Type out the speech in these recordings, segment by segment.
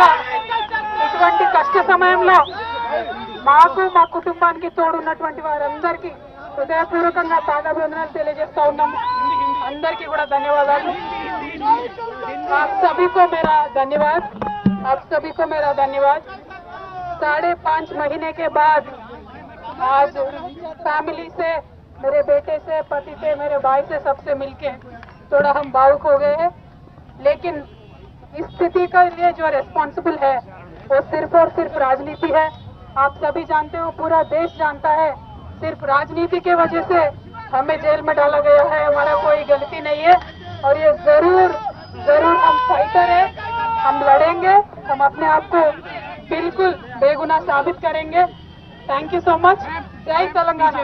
ముఖ్యంగా ఇటువంటి కష్ట సమయంలో మాకు మా కుటుంబానికి తోడున్నటువంటి వారందరికీ హృదయపూర్వకంగా పాదాభివందనాలు తెలియజేస్తా ఉన్నాము అందరికీ కూడా ధన్యవాదాలు आप सभी को मेरा धन्यवाद आप सभी को मेरा धन्यवाद साढ़े पाँच महीने के बाद आज फैमिली से मेरे बेटे से पति से मेरे भाई से सबसे मिलके थोड़ा हम भावुक हो गए हैं लेकिन इस स्थिति के लिए जो रेस्पॉन्सिबल है, वो सिर्फ़ और सिर्फ़ राजनीति है। आप सभी जानते हो, पूरा देश जानता है, सिर्फ़ राजनीति के वजह से हमें जेल में डाला गया है। हमारा कोई गलती नहीं है और ये ज़रूर ज़रूर हम फाइटर है। हम लड़ेंगे, हम अपने आप को बिल्कुल बेगुना साबित करेंगे। थैंक यू सो मच जय Telangana.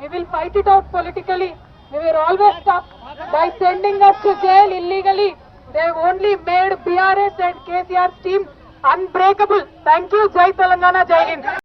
we will fight it out politically we were always stopped by sending us to jail illegally they only made brs and kcr's team unbreakable thank you jai telangana jai hind